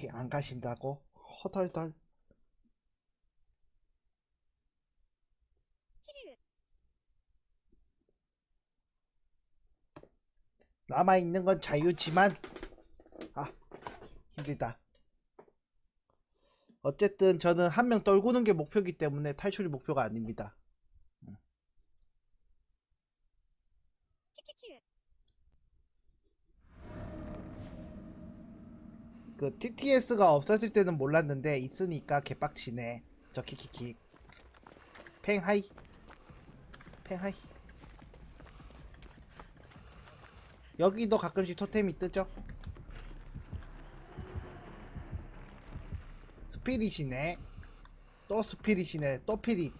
아이 안 가신다고? 허덜덜. 남아있는 건 자유지만 아 힘들다. 어쨌든 저는 한 명 떨구는 게 목표이기 때문에 탈출이 목표가 아닙니다 키키킬 그 TTS가 없어질 때는 몰랐는데 있으니까 개빡치네. 저 키키키. 팽하이. 팽하이. 여기도 가끔씩 토템이 뜨죠? 스피릿이네. 또 스피릿이네. 또 피릿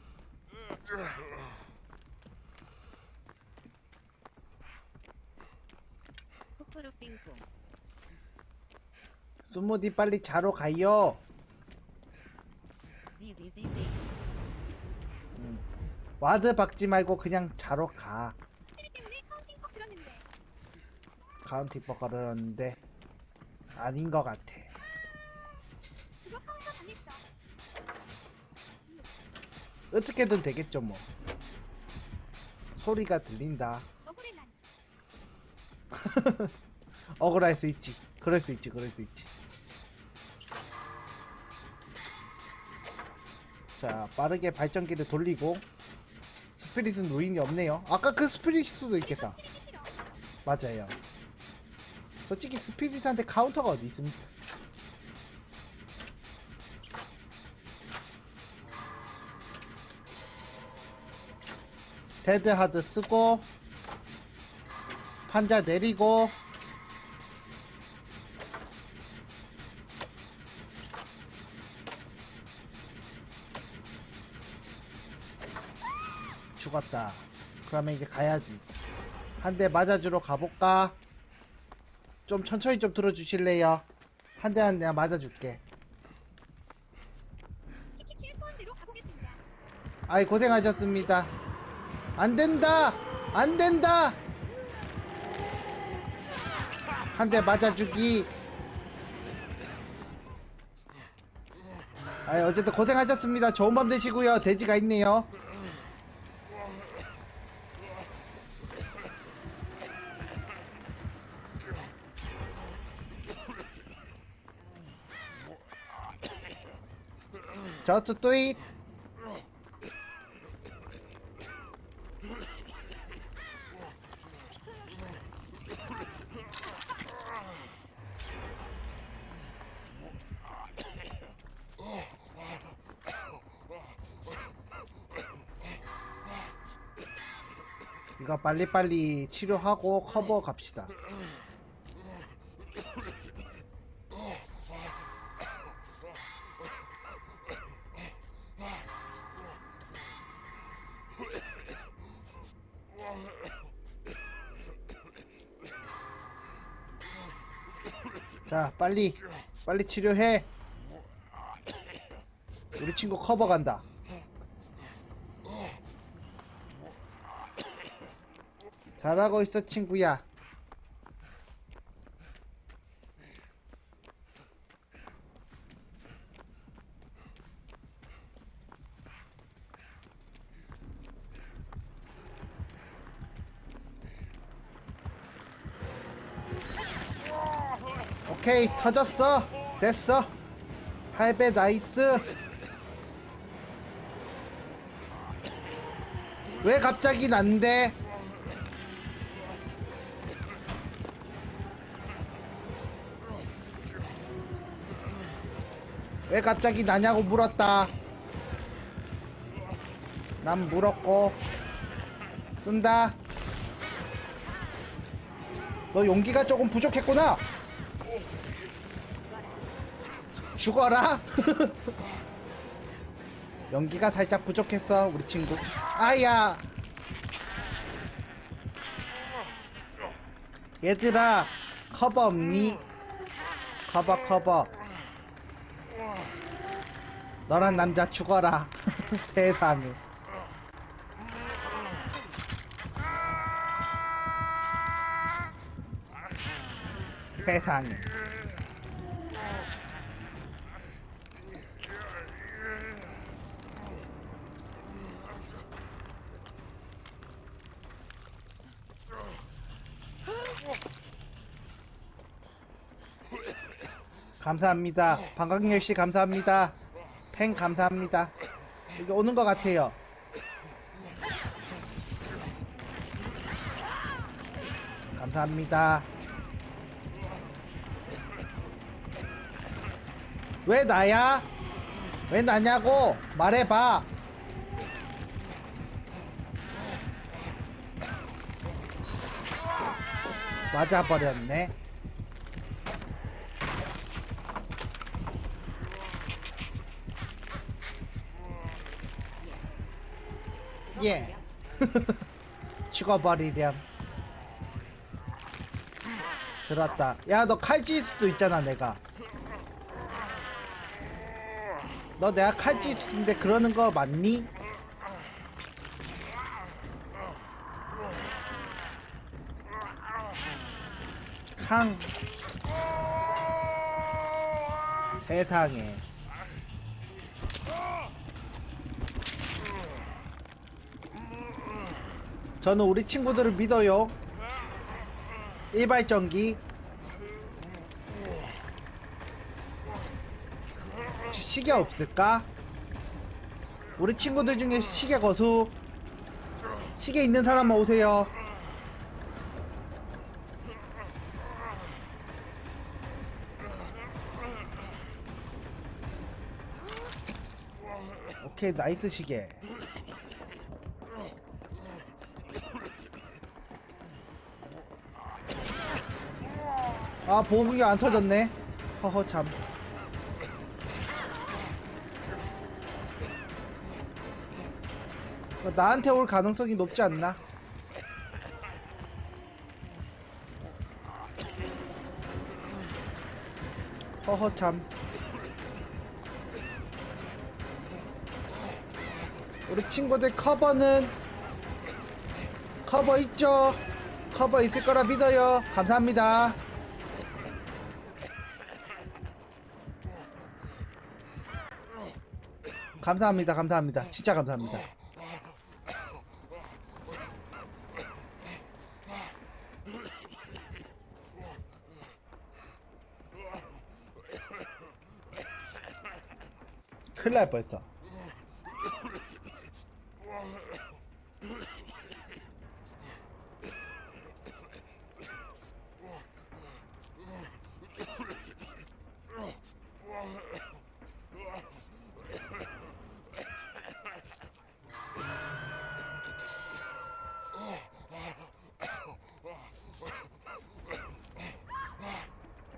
스무디 빨리 자러 가요. 지지지지 와드 박지 말고 그냥 자러 가. 키릴 때문에 카운팅 꼭 들었는데 카운티 버거렸는데 아닌 것 같아. 그거 카운터 당했어 어떻게든 되겠죠 뭐. 소리가 들린다. 억울해 난 억울할 수 있지. 그럴 수 있지 그럴 수 있지 자 빠르게 발전기를 돌리고 스피릿은 노인이 없네요. 아까 그 스피릿일 수도 있겠다. 맞아요. 솔직히 스피릿한테 카운터가 어디 있습니까 데드하드 쓰고 판자 내리고 죽었다. 그러면 이제 가야지. 한 대 맞아주러 가볼까? 좀 천천히 좀 들어주실래요? 한 대 한 대 맞아줄게. 키키킬 소원대로 가보겠습니다. 아이 고생하셨습니다. 안 된다! 안 된다! 한 대 맞아주기. 아이 어쨌든 고생하셨습니다. 좋은 밤 되시고요. 돼지가 있네요 저투 뚜잇 이거 빨리빨리 치료하고 커버 갑시다. 자, 빨리, 빨리 치료해. 우리 친구 커버 간다. 잘하고 있어, 친구야. 오케이, 터졌어. 됐어. 할배 나이스. 왜 갑자기 난데? 왜 갑자기 나냐고 물었다. 난 물었고 쓴다. 너 용기가 조금 부족했구나. 죽어라. 연기가 살짝 부족했어 우리 친구. 아야. 얘들아 커버 없니? 커버 커버. 너란 남자 죽어라. 세상에. 세상에. 감사합니다. 방광열 씨 감사합니다. 팬 감사합니다. 여기 오는 것 같아요. 감사합니다. 왜 나야? 왜 나냐고 말해봐. 맞아버렸네. 예. 죽어버리렴. 들었다. 야, 너 칼질 수도 있잖아, 내가. 너 내가 칼질 수인데 그러는 거 맞니? 캉. 세상에. 저는 우리 친구들을 믿어요. 일발전기. 혹시 시계 없을까? 우리 친구들 중에 시계 거수. 시계 있는 사람만 오세요. 오케이, 나이스 시계. 아 보호구이 안 터졌네. 허허 참. 어, 나한테 올 가능성이 높지 않나? 허허 참. 우리 친구들 커버는 커버 있죠? 커버 있을 거라 믿어요. 감사합니다 감사합니다. 감사합니다. 진짜 감사합니다. 큰일 날 뻔했어.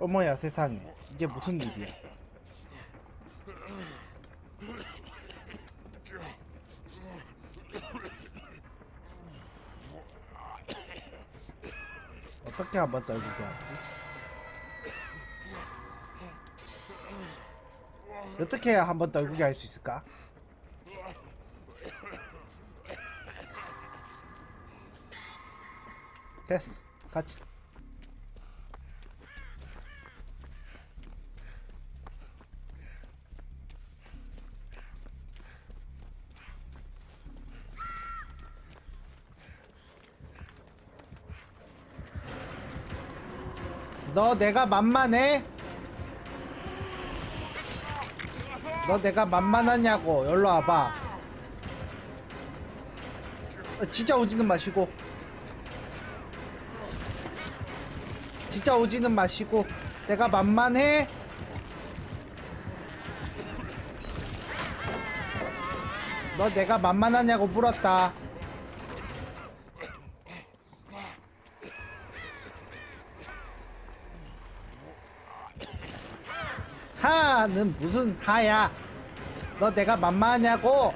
어머야 세상에. 이게 무슨 일이야? 어떻게 한번 떨구게 하지? 어떻게 해야 한번 떨구게 할수 있을까? 됐어. 같이 너 내가 만만해? 너 내가 만만하냐고. 열로 와봐. 어, 진짜 오지는 마시고. 진짜 오지는 마시고. 내가 만만해? 너 내가 만만하냐고 물었다 하는 무슨 하야? 너 내가 만만하냐고?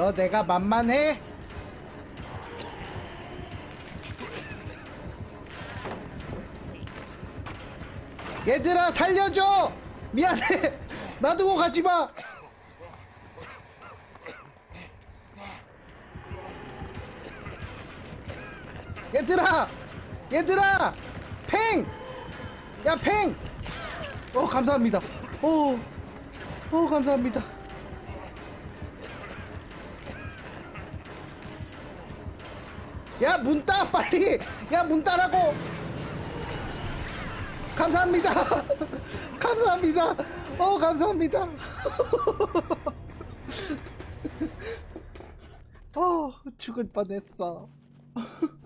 너 내가 만만해? 얘들아 살려줘! 미안해. 놔두고 가지마. 얘들아 얘들아! 팽 야 팽! 어 감사합니다. 오, 오 감사합니다 야 문 따 빨리. 야 문 따라고. 감사합니다. 감사합니다. 어 감사합니다. 어 죽을 뻔했어